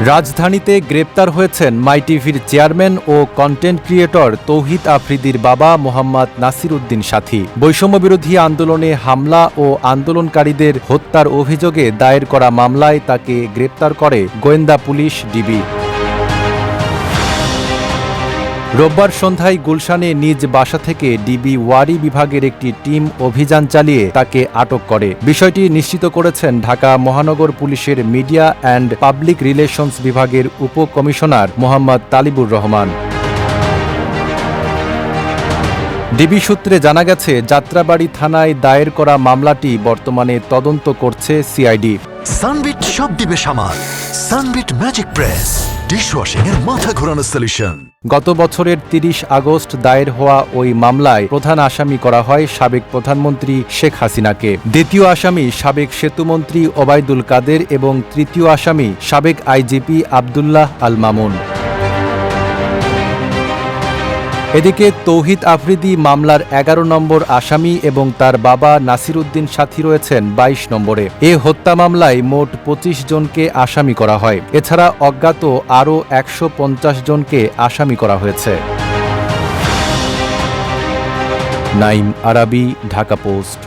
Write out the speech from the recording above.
রাজধানীতে গ্রেপ্তার হয়েছেন মাই টিভির চেয়ারম্যান ও কন্টেন্ট ক্রিয়েটর তৌহিদ আফ্রিদির বাবা মোহাম্মদ নাসির উদ্দিন সাথী। বৈষম্যবিরোধী আন্দোলনে হামলা ও আন্দোলনকারীদের হত্যার অভিযোগে দায়ের করা মামলায় তাকে গ্রেপ্তার করে গোয়েন্দা পুলিশ ডিবি। রোববার সন্ধ্যায় গুলশানে নিজ বাসা থেকে ডিবি ওয়ারি বিভাগের একটি টিম অভিযান চালিয়ে তাকে আটক করে। বিষয়টি নিশ্চিত করেছেন ঢাকা মহানগর পুলিশের মিডিয়া অ্যান্ড পাবলিক রিলেশনস বিভাগের উপকমিশনার মোহাম্মদ তালিবুর রহমান। ডিবি সূত্রে জানা গেছে, যাত্রাবাড়ি থানায় দায়ের করা মামলাটি বর্তমানে তদন্ত করছে সিআইডি। সানবিট সব দিবে সামাল। সানবিট ম্যাজিক প্রেস ডিশওয়াশিং এর মাথা ঘোরানো সলিউশন গত বছরের তিরিশ আগস্ট দায়ের হওয়া ওই মামলায় প্রধান আসামি করা হয় সাবেক প্রধানমন্ত্রী শেখ হাসিনাকে। দ্বিতীয় আসামি সাবেক সেতুমন্ত্রী ওবায়দুল কাদের এবং তৃতীয় আসামি সাবেক আইজিপি আবদুল্লাহ আল মামুন। এদিকে তৌহিদ আফ্রিদি মামলার এগারো নম্বর আসামি এবং তার বাবা নাসির উদ্দিন সাথী রয়েছেন ২২ নম্বরে। এ হত্যা মামলায় মোট পঁচিশ জনকে আসামি করা হয়। এছাড়া অজ্ঞাত আরও একশো পঞ্চাশ জনকে আসামি করা হয়েছে। নাইম আরাবি, ঢাকা পোস্ট।